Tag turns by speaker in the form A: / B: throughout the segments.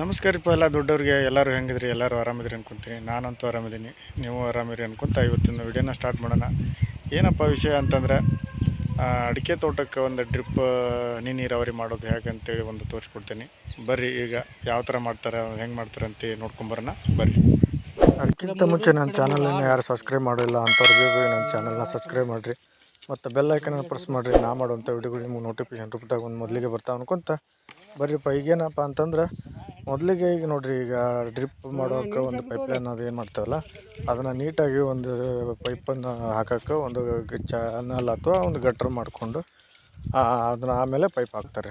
A: ನಮಸ್ಕಾರಪ್ಪ ಎಲ್ಲ ದೊಡ್ಡವ್ರಿಗೆ ಎಲ್ಲರೂ ಹೆಂಗಿದ್ರಿ? ಎಲ್ಲರೂ ಆರಾಮಿದ್ರಿ ಅನ್ಕೊಂತೀನಿ. ನಾನಂತೂ ಆರಾಮಿದ್ದೀನಿ. ನೀವು ಆರಾಮಿರಿ ಅನ್ಕೊಂತ ಇವತ್ತಿನ ವಿಡಿಯೋನ ಸ್ಟಾರ್ಟ್ ಮಾಡೋಣ. ಏನಪ್ಪ ವಿಷಯ ಅಂತಂದರೆ ಅಡಿಕೆ ತೋಟಕ್ಕೆ ಒಂದು ಡ್ರಿಪ್ ಹನಿ ನೀರಾವರಿ ಮಾಡೋದು ಹೇಗೆ ಅಂತೇಳಿ ಒಂದು ತೋರಿಸ್ಕೊಡ್ತೀನಿ. ಬರ್ರಿ, ಈಗ ಯಾವ ಥರ ಮಾಡ್ತಾರೆ, ಹೆಂಗೆ ಮಾಡ್ತಾರೆ ಅಂತ ನೋಡ್ಕೊಂಬರೋಣ ಬರ್ರಿ. ಅದಕ್ಕಿಂತ ಮುಂಚೆ ನನ್ನ ಚಾನಲನ್ನು ಯಾರು ಸಬ್ಸ್ಕ್ರೈಬ್ ಮಾಡಿಲ್ಲ ಅಂಥವ್ರಿಗೆ ನನ್ನ ಚಾನಲ್ನ ಸಬ್ಸ್ಕ್ರೈಬ್ ಮಾಡಿರಿ. ಮತ್ತು ಬೆಲ್ ಐಕನನ್ನು ಪ್ರೆಸ್ ಮಾಡಿರಿ. ನಾ ಮಾಡುವಂಥ ವಿಡಿಯೋಗಳು ನಿಮ್ಗೆ ನೋಟಿಫಿಕೇಶನ್ ರೂಪದಾಗ ಒಂದು ಮೊದಲಿಗೆ ಬರ್ತಾವೆ ಅನ್ಕೊಂತ ಬರ್ರಿಪ್ಪ. ಈಗೇನಪ್ಪ ಅಂತಂದ್ರೆ ಮೊದಲಿಗೆ ಈಗ ನೋಡ್ರಿ ಈಗ ಡ್ರಿಪ್ ಮಾಡೋಕೆ ಒಂದು ಪೈಪ್ಲೈನ್ ಅದು ಏನು ಮಾಡ್ತಾವಲ್ಲ ಅದನ್ನು ನೀಟಾಗಿ ಒಂದು ಪೈಪನ್ನು ಹಾಕೋಕ್ಕೆ ಒಂದು ಚಾನಲ್ ಅಥವಾ ಒಂದು ಗಟ್ರ್ ಮಾಡಿಕೊಂಡು ಅದನ್ನ ಆಮೇಲೆ ಪೈಪ್ ಹಾಕ್ತಾರೆ.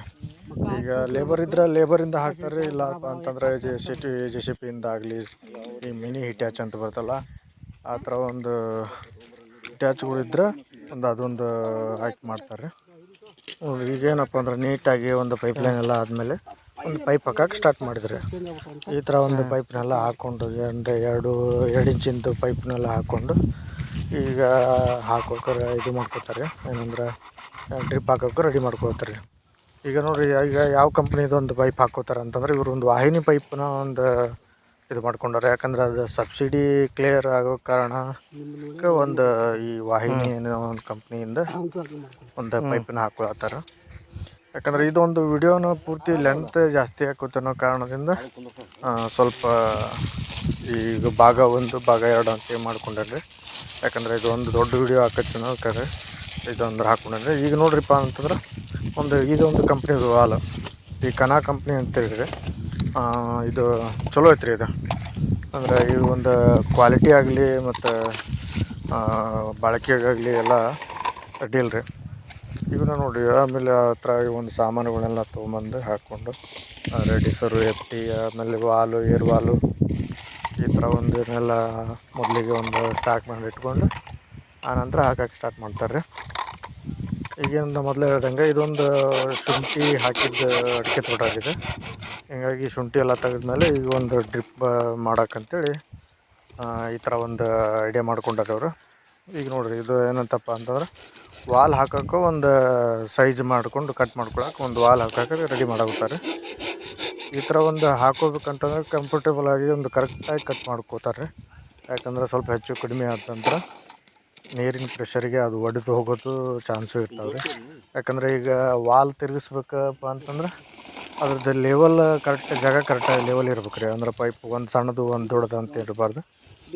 A: ಈಗ ಲೇಬರ್ ಇದ್ರೆ ಲೇಬರಿಂದ ಹಾಕ್ತಾರೆ ಇಲ್ಲಪ್ಪ ಅಂತಂದ್ರೆ J C T J C ಪಿಯಿಂದ ಆಗಲಿ ಈ ಮಿನಿ ಹಿಟ್ಯಾಚ್ ಅಂತ ಬರ್ತಲ್ಲ ಆ ಥರ ಒಂದು ಹಿಟ್ಯಾಚ್ಗಳಿದ್ರೆ ಒಂದು ಅದೊಂದು ಹಾಕಿ ಮಾಡ್ತಾರೆ. ಈಗ ಈಗೇನಪ್ಪ ಅಂದ್ರೆ ನೀಟಾಗಿ ಒಂದು ಪೈಪ್ಲೈನ್ ಎಲ್ಲ ಆದಮೇಲೆ ಒಂದು ಪೈಪ್ ಹಾಕಕ್ಕೆ ಸ್ಟಾರ್ಟ್ ಮಾಡಿದ್ರೆ. ಈ ಥರ ಒಂದು ಪೈಪ್ನೆಲ್ಲ ಹಾಕ್ಕೊಂಡು ಎರಡು ಎರಡು ಎರಡು ಇಂಚಿಂದು ಪೈಪ್ನೆಲ್ಲ ಹಾಕ್ಕೊಂಡು ಈಗ ಹಾಕೋಕೆ ಇದು ಮಾಡ್ಕೋತಾರೆ ಏನಂದ್ರೆ ಡ್ರಿಪ್ ಹಾಕೋಕೆ ರೆಡಿ ಮಾಡ್ಕೋತಾರೆ ಈಗ ನೋಡಿರಿ ಈಗ ಯಾವ ಕಂಪ್ನಿದು ಒಂದು ಪೈಪ್ ಹಾಕೋತಾರೆ ಅಂತಂದ್ರೆ ಇವರು ಒಂದು ವಾಹಿನಿ ಪೈಪ್ನ ಒಂದು ಇದು ಮಾಡ್ಕೊಂಡಾರೆ. ಯಾಕಂದ್ರೆ ಅದು ಸಬ್ಸಿಡಿ ಕ್ಲಿಯರ್ ಆಗೋ ಕಾರಣ ಒಂದು ಈ ವಾಹಿನಿ ಏನೋ ಒಂದು ಕಂಪ್ನಿಯಿಂದ ಒಂದು ಪೈಪನ್ನ ಹಾಕೊಳತ್ತಾರ. ಯಾಕಂದ್ರೆ ಇದೊಂದು ವಿಡಿಯೋನ ಪೂರ್ತಿ ಲೆಂತ್ ಜಾಸ್ತಿ ಹಾಕುತ್ತೆ ಅನ್ನೋ ಕಾರಣದಿಂದ ಸ್ವಲ್ಪ ಈಗ ಭಾಗ ಒಂದು, ಭಾಗ ಎರಡು ಅಂತ ಮಾಡ್ಕೊಂಡ್ರೆ. ಯಾಕಂದ್ರೆ ಇದು ಒಂದು ದೊಡ್ಡ ವಿಡಿಯೋ ಹಾಕತ್ತೆ ಅನ್ನೋ ಕರೆ ಇದೊಂದು ಹಾಕೊಂಡ್ರೆ. ಈಗ ನೋಡ್ರಿಪ್ಪ ಅಂತಂದ್ರೆ ಒಂದು, ಇದೊಂದು ಕಂಪ್ನಿದು ವಾಲ್ ಈ ಕನಾ ಕಂಪ್ನಿ ಅಂತ ಹೇಳಿದ್ರೆ ಇದು ಚಲೋ ಐತ್ರಿ ಇದು. ಅಂದರೆ ಇದು ಒಂದು ಕ್ವಾಲಿಟಿ ಆಗಲಿ ಮತ್ತು ಬಳಕೆಗಾಗಲಿ ಎಲ್ಲ ಅಡ್ಡಿಲ್ಲ ರೀ. ಇವನ್ನ ನೋಡ್ರಿ ಆಮೇಲೆ ಆ ಥರ ಒಂದು ಸಾಮಾನುಗಳನ್ನೆಲ್ಲ ತೊಗೊಂಬಂದು ಹಾಕ್ಕೊಂಡು ರೆಡಿಸರು ಎಫ್ಟಿ, ಆಮೇಲೆ ವಾಲು, ಏರ್ ವಾಲು, ಈ ಥರ ಒಂದು ಇದನ್ನೆಲ್ಲ ಮೊದಲಿಗೆ ಒಂದು ಸ್ಟಾಕ್ ಮಾಡಿ ಇಟ್ಕೊಂಡು ಆನಂತರ ಹಾಕಕ್ಕೆ ಸ್ಟಾರ್ಟ್ ಮಾಡ್ತಾರೆ. ಈಗಿಂದ ಮೊದಲೇ ಹೇಳ್ದಂಗೆ ಇದೊಂದು ಶುಂಠಿ ಹಾಕಿದ್ದ ಅಡಿಕೆ ತೋಟ ಆಗಿದೆ. ಹೀಗಾಗಿ ಶುಂಠಿ ಎಲ್ಲ ತೆಗೆದ್ಮೇಲೆ ಈಗ ಒಂದು ಡ್ರಿಪ್ ಮಾಡೋಕ್ಕಂತೇಳಿ ಈ ಥರ ಒಂದು ಐಡಿಯಾ ಮಾಡ್ಕೊಂಡಾರೆ ಅವರು. ಈಗ ನೋಡ್ರಿ, ಇದು ಏನಂತಪ್ಪ ಅಂತಂದ್ರೆ ವಾಲ್ ಹಾಕೋಕೆ ಒಂದು ಸೈಜ್ ಮಾಡಿಕೊಂಡು ಕಟ್ ಮಾಡ್ಕೊಳಕ್ಕೆ ಒಂದು ವಾಲ್ ಹಾಕೋಕೆ ರೆಡಿ ಮಾಡಾಗುತ್ತಾರೆ ಈ ಥರ ಒಂದು ಹಾಕೋಬೇಕಂತಂದ್ರೆ ಕಂಫರ್ಟೇಬಲ್ ಆಗಿ ಒಂದು ಕರೆಕ್ಟಾಗಿ ಕಟ್ ಮಾಡ್ಕೋತಾರೆ ಯಾಕಂದ್ರೆ ಸ್ವಲ್ಪ ಹೆಚ್ಚು ಕಡಿಮೆ ಆದ ನಂತರ ನೀರಿನ ಪ್ರೆಷರಿಗೆ ಅದು ಒಡೆದು ಹೋಗೋದು ಚಾನ್ಸು ಇರ್ತಾವೆ ರೀ ಯಾಕಂದ್ರೆ ಈಗ ವಾಲ್ ತಿರುಗಿಸ್ಬೇಕಪ್ಪ ಅಂತಂದ್ರೆ ಅದ್ರದ್ದು ಲೆವೆಲ್ ಕರೆಕ್ಟ್ ಜಾಗ ಕರೆಕ್ಟಾಗಿ ಲೆವೆಲ್ ಇರ್ಬೇಕು ರೀ ಅಂದ್ರೆ ಪೈಪ್ ಒಂದು ಸಣ್ಣದು ಒಂದು ದೊಡ್ಡದು ಅಂತ ಇರಬಾರ್ದು.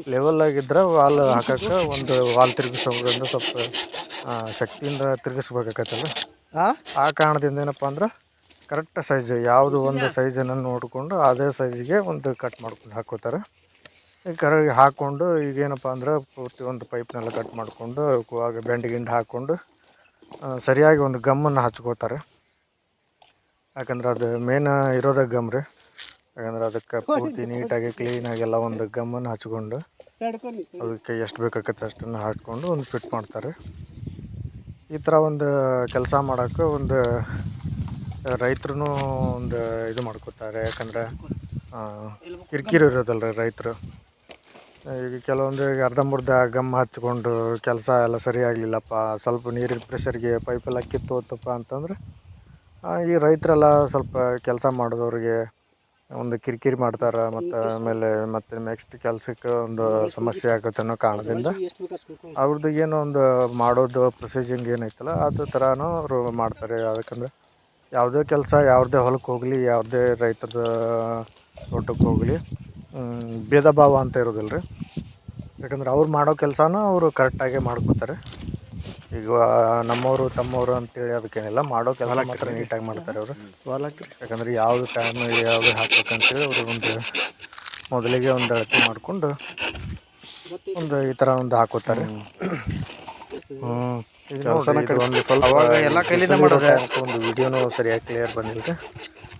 A: ಲೆವೆಲ್ ಆಗಿದ್ರೆ ವಾಲ್ ಹಾಕಕ್ಕೆ ಒಂದು ವಾಲ್ ತಿರುಗಿಸೋದ್ರಿಂದ ಸ್ವಲ್ಪ ಶಕ್ತಿಯಿಂದ ತಿರುಗಿಸ್ಬೇಕಾಗತ್ತಲ್ಲ? ಆ? ಕಾರಣದಿಂದ ಏನಪ್ಪ ಅಂದ್ರೆ ಕರೆಕ್ಟ್ ಸೈಜ್ ಯಾವುದು ಒಂದು ಸೈಜನ್ನು ನೋಡಿಕೊಂಡು ಅದೇ ಸೈಜ್ಗೆ ಒಂದು ಕಟ್ ಮಾಡ್ಕೊಂಡು ಹಾಕೋತಾರೆ. ಈಗ ಕರೆಕ್ಟ್ ಹಾಕ್ಕೊಂಡು ಈಗೇನಪ್ಪ ಅಂದ್ರೆ ಪೂರ್ತಿ ಒಂದು ಪೈಪ್ನೆಲ್ಲ ಕಟ್ ಮಾಡಿಕೊಂಡು ಆಗ ಬೆಂಡ್ ಗಿಂಡ್ ಹಾಕ್ಕೊಂಡು ಸರಿಯಾಗಿ ಒಂದು ಗಮ್ಮನ್ನು ಹಚ್ಕೋತಾರೆ. ಯಾಕಂದ್ರೆ ಅದು ಮೇನ್ ಇರೋದ ಗಮ್ ರೀ. ಯಾಕಂದ್ರೆ ಅದಕ್ಕೆ ಪೂರ್ತಿ ನೀಟಾಗಿ ಕ್ಲೀನಾಗಿ ಎಲ್ಲ ಒಂದು ಗಮ್ಮನ್ನು ಹಚ್ಕೊಂಡು ಅದಕ್ಕೆ ಎಷ್ಟು ಬೇಕಾಗತ್ತೆ ಅಷ್ಟನ್ನು ಹಾಕ್ಕೊಂಡು ಒಂದು ಫಿಟ್ ಮಾಡ್ತಾರೆ. ಈ ಥರ ಒಂದು ಕೆಲಸ ಮಾಡೋಕ್ಕೆ ಒಂದು ರೈತರು ಒಂದು ಇದು ಮಾಡ್ಕೋತಾರೆ. ಯಾಕಂದ್ರೆ ಕಿರಿಕಿರಿ ಇರೋದಲ್ಲ ರೀ ರೈತರು. ಈಗ ಕೆಲವೊಂದು ಈಗ ಅರ್ಧಂಬರ್ಧ ಗಮ್ ಹಚ್ಕೊಂಡು ಕೆಲಸ ಎಲ್ಲ ಸರಿ ಆಗಲಿಲ್ಲಪ್ಪ. ಸ್ವಲ್ಪ ನೀರಿನ ಪ್ರೆಷರ್ಗೆ ಪೈಪೆಲ್ಲ ಕಿತ್ತು ಹೋತಪ್ಪ ಅಂತಂದ್ರೆ ಈ ರೈತರೆಲ್ಲ ಸ್ವಲ್ಪ ಕೆಲಸ ಮಾಡಿದವ್ರಿಗೆ ಒಂದು ಕಿರಿಕಿರಿ ಮಾಡ್ತಾರೆ ಮತ್ತು ಆಮೇಲೆ ಮತ್ತು ನೆಕ್ಸ್ಟ್ ಕೆಲಸಕ್ಕೆ ಒಂದು ಸಮಸ್ಯೆ ಆಗುತ್ತೆ ಅನ್ನೋ ಕಾರಣದಿಂದ ಅವ್ರದ್ದು ಏನೋ ಒಂದು ಮಾಡೋದು ಪ್ರೊಸೀಜಿಂಗ್ ಏನೈತಲ್ಲ ಅದು ಥರನೂ ಅವರು ಮಾಡ್ತಾರೆ. ಯಾಕಂದರೆ ಯಾವುದೇ ಕೆಲಸ ಯಾವುದೇ ಹೊಲಕ್ಕೆ ಹೋಗಲಿ, ಯಾವುದೇ ರೈತರದ ತೋಟಕ್ಕೆ ಹೋಗಲಿ ಭೇದ ಭಾವ ಅಂತ ಇರೋದಿಲ್ಲ ರೀ ಯಾಕಂದ್ರೆ ಅವ್ರು ಮಾಡೋ ಕೆಲಸನ ಅವರು ಕರೆಕ್ಟಾಗೇ ಮಾಡ್ಕೋತಾರೆ. ಈಗ ನಮ್ಮವರು ತಮ್ಮವರು ಅಂತೇಳಿ ಅದಕ್ಕೇನಿಲ್ಲ. ಮಾಡೋ ಕೆಲಸ ಮಾತ್ರ ನೀಟಾಗಿ ಮಾಡ್ತಾರೆ ಅವರು. ಯಾಕಂದ್ರೆ ಯಾವುದು ಟೈಮ್ ಯಾವುದು ಹಾಕ್ಬೇಕಂತೇಳಿ ಅವರು ಒಂದು ಮೊದಲಿಗೆ ಒಂದು ಅಳತೆ ಮಾಡಿಕೊಂಡು ಒಂದು ಈ ಥರ ಒಂದು ಹಾಕೋತಾರೆ. ಒಂದು ಸ್ವಲ್ಪ
B: ಎಲ್ಲ ಕೈಲಿಂದ
A: ಬಿಸಿಲು
B: ಮಾಡೋದೆ.
A: ಇರೋ ಕಾರಣಕ್ಕೆ ಒಂದು ವಿಡಿಯೋನು ಸರಿಯಾಗಿ ಕ್ಲಿಯರ್ ಬಂದಿಲ್ಲ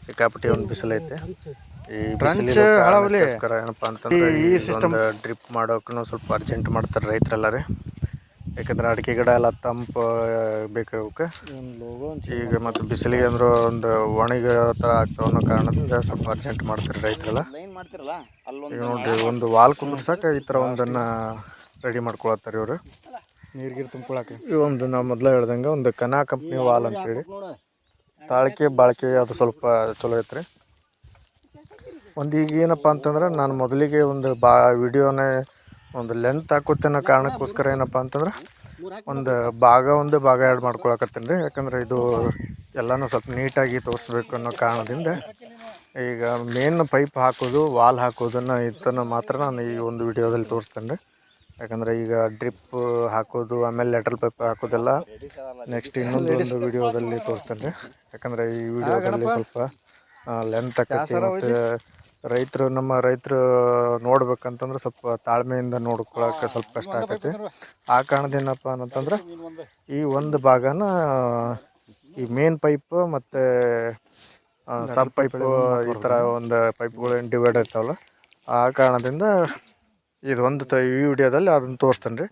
A: ಸಿಕ್ಕಾಪಟ್ಟಿ ಒಂದು ಬಿಸಿಲೈತೆ ಐತೆ. ಈ ಬಿಸಿಲಿಗೋಸ್ಕರ ಏನಪ್ಪ ಅಂತಂದ್ರೆ
B: ಈ
A: ಸಿಸ್ಟಮ್ ಡ್ರಿಪ್ ಮಾಡೋಕ್ಕೂ ಸ್ವಲ್ಪ ಅರ್ಜೆಂಟ್ ಮಾಡ್ತಾರೆ ರೈತರೆಲ್ಲ ರೀ ಯಾಕಂದ್ರೆ ಅಡಿಕೆ ಗಿಡ ಎಲ್ಲ ತಂಪು ಬೇಕು ಅವಕ್ಕೆ ಈಗ ಮತ್ತು ಬಿಸಿಲಿಗೆ ಅಂದ್ರೆ ಒಂದು ಒಣಗಿ ಥರ ಆಗ್ತಾವ ಅನ್ನೋ ಕಾರಣದಿಂದ ಸ್ವಲ್ಪ ಅರ್ಜೆಂಟ್ ಮಾಡ್ತಾರೆ ರೈತರೆಲ್ಲ. ಈಗ ನೋಡ್ರಿ ಒಂದು ವಾಲ್ ಕುಂದ್ರಸಕ್ಕೆ ಈ ಥರ ಒಂದನ್ನು ರೆಡಿ ಮಾಡ್ಕೊಳತ್ತಾರೆ ಇವರು.
B: ನೀರ್ಗಿರ್ ತುಂಬ್ಕೊಳಕ್ಕೆ.
A: ಈ ಒಂದು ನಾವು ಮೊದಲೇ ಹೇಳ್ದಂಗೆ ಒಂದು ಕನಾ ಕಂಪ್ನಿ ವಾಲ್ ಅಂತೇಳಿ. ತಾಳಿಕೆ ಬಾಳಿಕೆ ಅದು ಸ್ವಲ್ಪ ಚಲೋ ಐತ್ರಿ. ಒಂದು ಈಗ ಏನಪ್ಪ ಅಂತಂದ್ರೆ ನಾನು ಮೊದಲಿಗೆ ಒಂದು ಬಾ ವಿಡಿಯೋನೇ ಒಂದು ಲೆಂತ್ ಹಾಕೋತಿನ ಕಾರಣಕ್ಕೋಸ್ಕರ ಏನಪ್ಪ ಅಂತಂದ್ರೆ ಒಂದು ಭಾಗ ಒಂದು ಭಾಗ ಎರಡು ಮಾಡ್ಕೊಳಕತ್ತೀನಿ ರೀ. ಯಾಕಂದ್ರೆ ಇದು ಎಲ್ಲನೂ ಸ್ವಲ್ಪ ನೀಟಾಗಿ ತೋರಿಸ್ಬೇಕು ಅನ್ನೋ ಕಾರಣದಿಂದ ಈಗ ಮೇನ್ ಪೈಪ್ ಹಾಕೋದು ವಾಲ್ ಹಾಕೋದನ್ನು ಇದನ್ನು ಮಾತ್ರ ನಾನು ಈ ಒಂದು ವಿಡಿಯೋದಲ್ಲಿ ತೋರಿಸ್ತೇನೆ ರೀ. ಯಾಕಂದ್ರೆ ಈಗ ಡ್ರಿಪ್ ಹಾಕೋದು, ಆಮೇಲೆ ಲೆಟ್ರಲ್ ಪೈಪ್ ಹಾಕೋದೆಲ್ಲ ನೆಕ್ಸ್ಟ್ ಇನ್ನೊಂದು ಒಂದು ವಿಡಿಯೋದಲ್ಲಿ ತೋರಿಸ್ತೇನೆ ರೀ. ಯಾಕಂದ್ರೆ ಈ ವಿಡಿಯೋದಲ್ಲಿ ಸ್ವಲ್ಪ ಲೆಂತ್ ಆಕೈತಿ ಮತ್ತು ರೈತರು ನಮ್ಮ ರೈತರು ನೋಡ್ಬೇಕಂತಂದ್ರೆ ಸ್ವಲ್ಪ ತಾಳ್ಮೆಯಿಂದ ನೋಡ್ಕೊಳಕ್ಕೆ ಸ್ವಲ್ಪ ಕಷ್ಟ ಆಗ್ತೈತಿ ಆ ಕಾರಣದೇನಪ್ಪ ಏನಪ್ಪ ಅಂತಂದ್ರೆ ಈ ಒಂದು ಭಾಗನ ಈ ಮೇನ್ ಪೈಪ್ ಮತ್ತು ಸಬ್ ಪೈಪ್ ಈ ಥರ ಒಂದು ಪೈಪ್ಗಳು ಏನು ಡಿವೈಡ್ ಇರ್ತಾವಲ್ಲ ಆ ಕಾರಣದಿಂದ ಇದು ಒಂದು ತ ಈ ವಿಡಿಯೋದಲ್ಲಿ ಅದನ್ನು ತೋರಿಸ್ತೇನೆ ರೀ.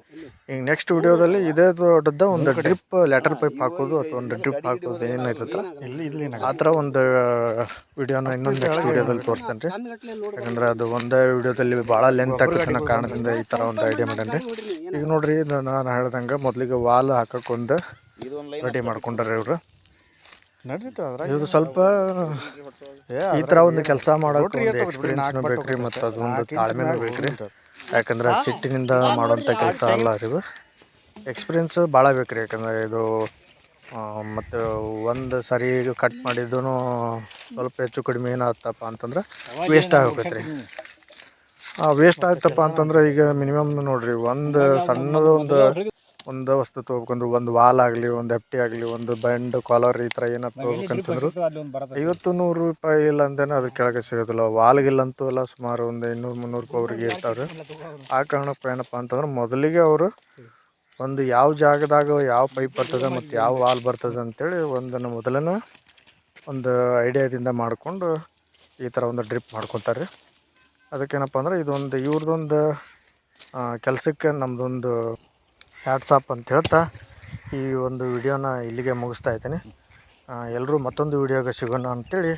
A: ಈಗ ನೆಕ್ಸ್ಟ್ ವಿಡಿಯೋದಲ್ಲಿ ಇದೇ ದೊಡ್ಡದ ಒಂದು ಡ್ರಿಪ್ ಲೆಟರ್ ಪೈಪ್ ಹಾಕೋದು ಅಥವಾ ಒಂದು ಡ್ರಿಪ್ ಹಾಕೋದು ಏನಾಯ್ತಲ್ಲ
B: ಇಲ್ಲಿ ಇಲ್ಲಿ
A: ಆ ಥರ ಒಂದು ವಿಡಿಯೋನ ಇನ್ನೊಂದು ನೆಕ್ಸ್ಟ್ ವಿಡಿಯೋದಲ್ಲಿ ತೋರಿಸ್ತೇನೆ ರೀ. ಯಾಕಂದ್ರೆ ಅದು ಒಂದೇ ವಿಡಿಯೋದಲ್ಲಿ ಭಾಳ ಲೆಂತ್ ಆಗ್ತದೆ ಅನ್ನೋ ಕಾರಣದಿಂದ ಈ ಥರ ಒಂದು ಐಡಿಯಾ ಮಾಡೇನಿ ರೀ. ಈಗ ನೋಡ್ರಿ ಇದು ನಾನು ಹೇಳ್ದಂಗೆ ಮೊದಲಿಗೆ ವಾಲ್ ಹಾಕಕ್ಕೆ ಒಂದು ರೆಡಿ ಮಾಡ್ಕೊಂಡ್ರೆ ಇವರು. ಇದು ಸ್ವಲ್ಪ ಈ ಥರ ಒಂದು ಕೆಲಸ ಮಾಡೋಕೆ ಒಂದು ಎಕ್ಸ್ಪೀರಿಯನ್ಸ್ ಬೇಕ್ರಿ ಮತ್ತು ಅದೊಂದು ತಾಳ್ಮೆನೂ ಬೇಕ್ರಿ. ಯಾಕಂದ್ರೆ ಸಿಟ್ಟಿನಿಂದ ಮಾಡುವಂಥ ಕೆಲಸ ಅಲ್ಲ ರೀ ಇದು ಎಕ್ಸ್ಪೀರಿಯನ್ಸ್ ಭಾಳ ಬೇಕ್ರಿ ಯಾಕಂದ್ರೆ ಇದು ಮತ್ತು ಒಂದು ಸರಿ ಕಟ್ ಮಾಡಿದ್ದು ಸ್ವಲ್ಪ ಹೆಚ್ಚು ಕಡಿಮೆ ಏನಾಗ್ತಪ್ಪ ಅಂತಂದ್ರೆ ವೇಸ್ಟ್ ಆಗೋಗತ್ತೆ ರೀ ವೇಸ್ಟ್ ಆಯ್ತಪ್ಪ ಅಂತಂದ್ರೆ ಈಗ ಮಿನಿಮಮ್ ನೋಡ್ರಿ ಒಂದು ಸಣ್ಣದು ಒಂದು ವಸ್ತು ತೊಗೋಬೇಕಂದ್ರೆ ಒಂದು ವಾಲ್ ಆಗಲಿ ಒಂದು ಎಫ್ಟಿ ಆಗಲಿ ಒಂದು ಬ್ಯಾಂಡ್ ಕಾಲರ್ ಈ ಥರ ಏನಾರು ತೊಗೋಬೇಕಂತಂದ್ರು ಐವತ್ತು ನೂರು ರೂಪಾಯಿ ಇಲ್ಲ ಅಂದೇನೆ ಅದ್ರ ಕೆಳಗೆ ಸಿಗೋದಿಲ್ಲ. ವಾಲ್ಗಿಲ್ಲಂತೂ ಎಲ್ಲ ಸುಮಾರು ಒಂದು ಇನ್ನೂರು ಮುನ್ನೂರು ರೂಪಾಯಿ ಅವ್ರಿಗೆ ಇರ್ತಾವ್ರಿ. ಆ ಕಾರಣಕ್ಕೆ ಏನಪ್ಪ ಅಂತಂದ್ರೆ ಮೊದಲಿಗೆ ಅವರು ಒಂದು ಯಾವ ಜಾಗದಾಗ ಯಾವ ಪೈಪ್ ಬರ್ತದೆ ಮತ್ತು ಯಾವ ವಾಲ್ ಬರ್ತದೆ ಅಂತೇಳಿ ಒಂದನ್ನು ಮೊದಲನೇ ಒಂದು ಐಡಿಯಾದಿಂದ ಮಾಡಿಕೊಂಡು ಈ ಥರ ಒಂದು ಡ್ರಿಪ್ ಮಾಡ್ಕೊತಾರೆ. ಅದಕ್ಕೇನಪ್ಪ ಅಂದ್ರೆ ಇದೊಂದು ಇವ್ರದ್ದೊಂದು ಕೆಲಸಕ್ಕೆ ನಮ್ಮದೊಂದು ಹ್ಯಾಟ್ಸಾಪ್ ಅಂತ ಹೇಳ್ತಾ ಈ ಒಂದು ವಿಡಿಯೋನ ಇಲ್ಲಿಗೆ ಮುಗಿಸ್ತಾ ಇದ್ದೀನಿ. ಎಲ್ಲರೂ ಮತ್ತೊಂದು ವಿಡಿಯೋಗೆ ಸಿಗೋಣ ಅಂತೇಳಿ